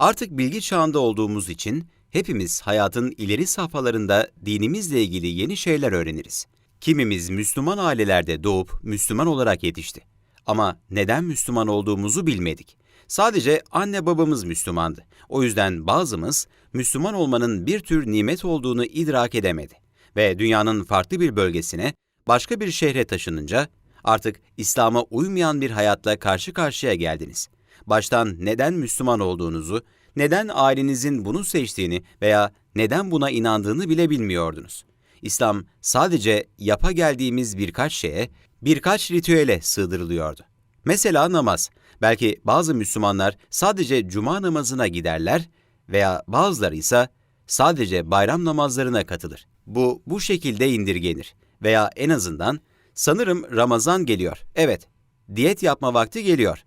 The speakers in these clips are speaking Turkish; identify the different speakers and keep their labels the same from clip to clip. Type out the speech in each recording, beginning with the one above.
Speaker 1: Artık bilgi çağında olduğumuz için hepimiz hayatın ileri safhalarında dinimizle ilgili yeni şeyler öğreniriz. Kimimiz Müslüman ailelerde doğup Müslüman olarak yetişti. Ama neden Müslüman olduğumuzu bilmedik. Sadece anne babamız Müslümandı. O yüzden bazımız Müslüman olmanın bir tür nimet olduğunu idrak edemedi. Ve dünyanın farklı bir bölgesine, başka bir şehre taşınınca artık İslam'a uymayan bir hayatla karşı karşıya geldiniz. Baştan neden Müslüman olduğunuzu, neden ailenizin bunu seçtiğini veya neden buna inandığını bile bilmiyordunuz. İslam sadece yapa geldiğimiz birkaç şeye, birkaç ritüele sığdırılıyordu. Mesela namaz. Belki bazı Müslümanlar sadece cuma namazına giderler veya bazıları ise sadece bayram namazlarına katılır. Bu bu şekilde indirgenir veya en azından sanırım Ramazan geliyor. Evet, diyet yapma vakti geliyor.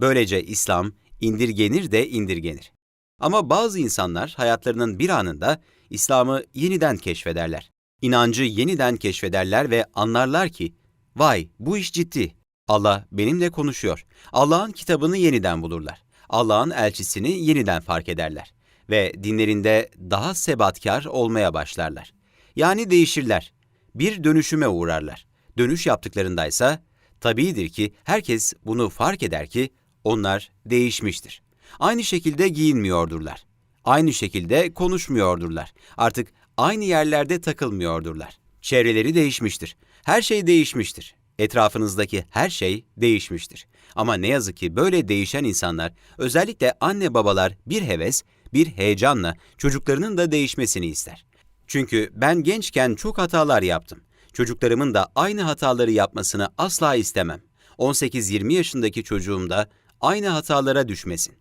Speaker 1: Böylece İslam indirgenir de indirgenir. Ama bazı insanlar hayatlarının bir anında İslam'ı yeniden keşfederler. İnancı yeniden keşfederler ve anlarlar ki, vay bu iş ciddi. Allah benimle konuşuyor. Allah'ın kitabını yeniden bulurlar. Allah'ın elçisini yeniden fark ederler. Ve dinlerinde daha sebatkar olmaya başlarlar. Yani değişirler. Bir dönüşüme uğrarlar. Dönüş yaptıklarındaysa, tabiidir ki herkes bunu fark eder ki onlar değişmiştir. Aynı şekilde giyinmiyordurlar. Aynı şekilde konuşmuyordurlar. Artık aynı yerlerde takılmıyordurlar. Çevreleri değişmiştir. Her şey değişmiştir. Etrafınızdaki her şey değişmiştir. Ama ne yazık ki böyle değişen insanlar, özellikle anne babalar bir heves, bir heyecanla çocuklarının da değişmesini ister. Çünkü ben gençken çok hatalar yaptım. Çocuklarımın da aynı hataları yapmasını asla istemem. 18-20 yaşındaki çocuğum da aynı hatalara düşmesin.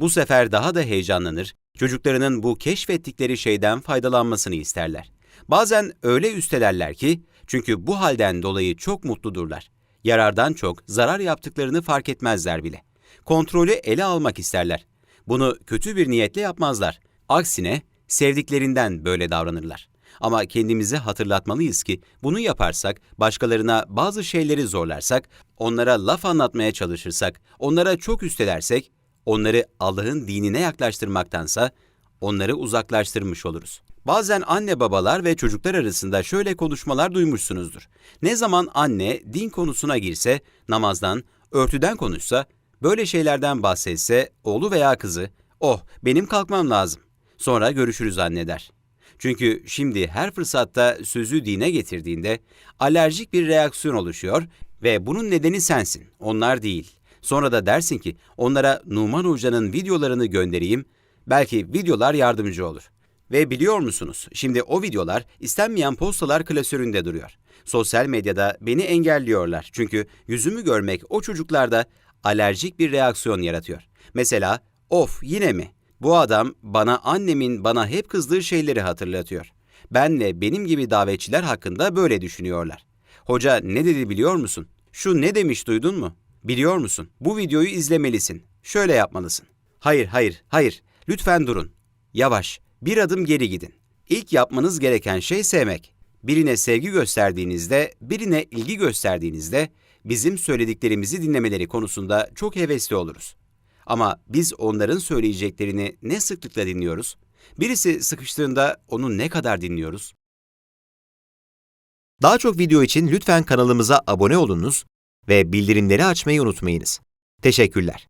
Speaker 1: Bu sefer daha da heyecanlanır, çocuklarının bu keşfettikleri şeyden faydalanmasını isterler. Bazen öyle üstelerler ki, çünkü bu halden dolayı çok mutludurlar. Yarardan çok zarar yaptıklarını fark etmezler bile. Kontrolü ele almak isterler. Bunu kötü bir niyetle yapmazlar. Aksine sevdiklerinden böyle davranırlar. Ama kendimize hatırlatmalıyız ki bunu yaparsak, başkalarına bazı şeyleri zorlarsak, onlara laf anlatmaya çalışırsak, onlara çok üstelersek, onları Allah'ın dinine yaklaştırmaktansa onları uzaklaştırmış oluruz. Bazen anne babalar ve çocuklar arasında şöyle konuşmalar duymuşsunuzdur. Ne zaman anne din konusuna girse, namazdan, örtüden konuşsa, böyle şeylerden bahsetse oğlu veya kızı, oh benim kalkmam lazım. Sonra görüşürüz anne der. Çünkü şimdi her fırsatta sözü dine getirdiğinde alerjik bir reaksiyon oluşuyor ve bunun nedeni sensin, onlar değil. Sonra da dersin ki onlara Numan Hoca'nın videolarını göndereyim, belki videolar yardımcı olur. Ve biliyor musunuz, şimdi o videolar istenmeyen postalar klasöründe duruyor. Sosyal medyada beni engelliyorlar çünkü yüzümü görmek o çocuklarda alerjik bir reaksiyon yaratıyor. Mesela, of yine mi? Bu adam bana annemin bana hep kızdığı şeyleri hatırlatıyor. Benle benim gibi davetçiler hakkında böyle düşünüyorlar. Hoca ne dedi biliyor musun? Şu ne demiş duydun mu? Biliyor musun? Bu videoyu izlemelisin. Şöyle yapmalısın. Hayır, hayır, hayır. Lütfen durun. Yavaş, bir adım geri gidin. İlk yapmanız gereken şey sevmek. Birine sevgi gösterdiğinizde, birine ilgi gösterdiğinizde bizim söylediklerimizi dinlemeleri konusunda çok hevesli oluruz. Ama biz onların söyleyeceklerini ne sıklıkla dinliyoruz? Birisi sıkıştığında onu ne kadar dinliyoruz? Daha çok video için lütfen kanalımıza abone olunuz ve bildirimleri açmayı unutmayınız. Teşekkürler.